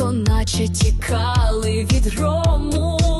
тихо, наче тікали від грому.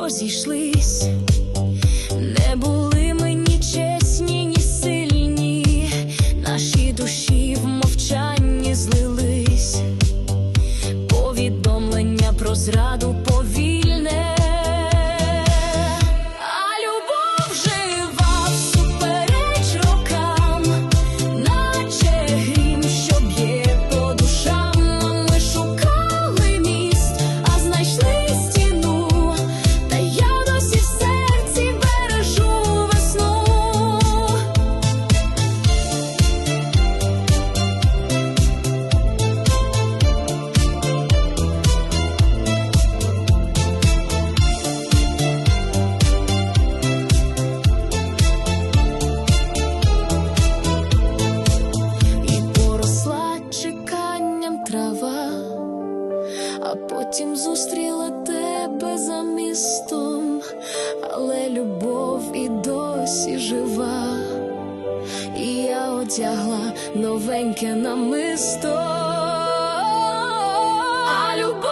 розійшлись, не були ми ні чесні, ні сильні, наші душі в мовчанні злились, повідомлення про зраду. потім зустріла тебе за містом, але любов і досі жива, і я одягла новеньке намисто. А любов